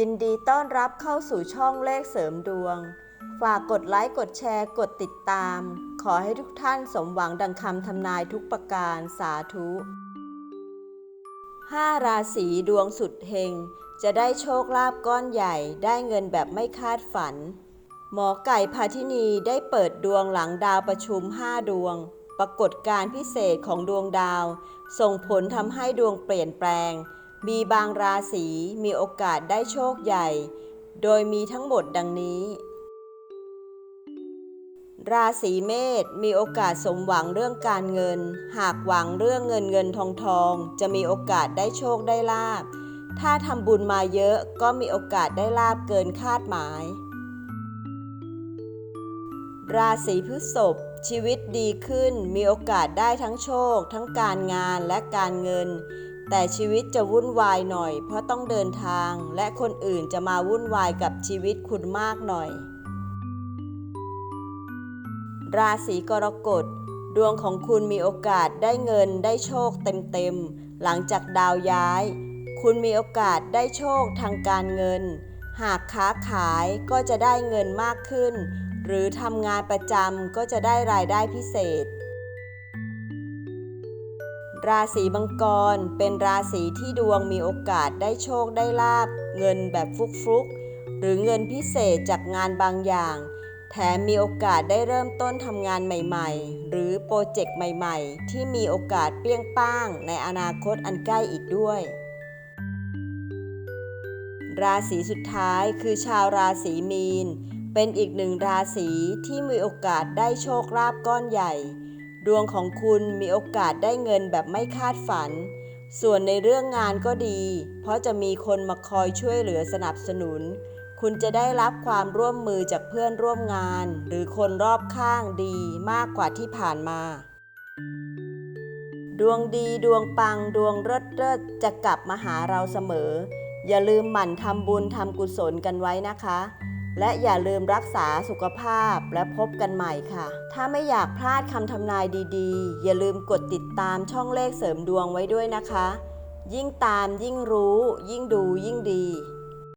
ยินดีต้อนรับเข้าสู่ช่องเลขเสริมดวง ฝากกดไลค์ กดแชร์ กดติดตาม ขอให้ทุกท่านสมหวังดังคำทำนายทุกประการสาธุห้าราศีดวงสุดเฮง จะได้โชคลาภก้อนใหญ่ได้เงินแบบไม่คาดฝัน หมอไก่พาทินีได้เปิดดวงหลังดาวประชุม 5 ดวง ปรากฏการพิเศษของดวงดาว ส่งผลทำให้ดวงเปลี่ยนแปลง มีบางราศีมีโอกาสได้โชคใหญ่ โดยมีทั้งหมดดังนี้ ราศีเมษมีโอกาสสมหวังเรื่องการเงิน หากหวังเรื่องเงินเงินทองทองจะมีโอกาสได้โชคได้ลาบ ถ้าทำบุญมาเยอะก็มีโอกาสได้ลาบเกินคาดหมาย ราศีพฤษภชีวิตดีขึ้นมีโอกาสได้ทั้งโชค ทั้งการงานและการเงิน แต่ชีวิตจะวุ่นวายหน่อย เพราะต้องเดินทางและคนอื่นจะมาวุ่นวายกับชีวิตคุณมากหน่อย ราศีกรกฎ ดวงของคุณมีโอกาสได้เงินได้โชคเต็มๆ หลังจากดาวย้าย คุณมีโอกาสได้โชคทางการเงิน หากค้าขายก็จะได้เงินมากขึ้น หรือทำงานประจำก็จะได้รายได้พิเศษ ราศีมังกรเป็นราศีที่ดวงมีโอกาสได้โชคได้ลาบ เงินแบบฟุกๆ หรือเงินพิเศษจากงานบางอย่าง แถมมีโอกาสได้เริ่มต้นทำงานใหม่ๆ หรือโปรเจกต์ใหม่ๆ ที่มีโอกาสเปรี้ยงป้างในอนาคตอันใกล้อีกด้วย ราศีสุดท้ายคือชาวราศีมีน เป็นอีกหนึ่งราศีที่มีโอกาสได้โชคลาภก้อนใหญ่ ดวงของคุณมีโอกาสได้เงินแบบไม่คาดฝัน ส่วนในเรื่องงานก็ดี เพราะจะมีคนมาคอยช่วยเหลือสนับสนุน คุณจะได้รับความร่วมมือจากเพื่อนร่วมงาน หรือคนรอบข้างดีมากกว่าที่ผ่านมา ดวงดีดวงปังดวงเลิศเลิศจะกลับมาหาเราเสมอ อย่าลืมหมั่นทำบุญทำกุศลกันไว้นะคะ และอย่าลืมรักษาสุขภาพและพบกันใหม่ค่ะ ถ้าไม่อยากพลาดคำทำนายดีๆ อย่าลืมกดติดตามช่องเลขเสริมดวงไว้ด้วยนะคะ ยิ่งตามยิ่งรู้ ยิ่งดูยิ่งดี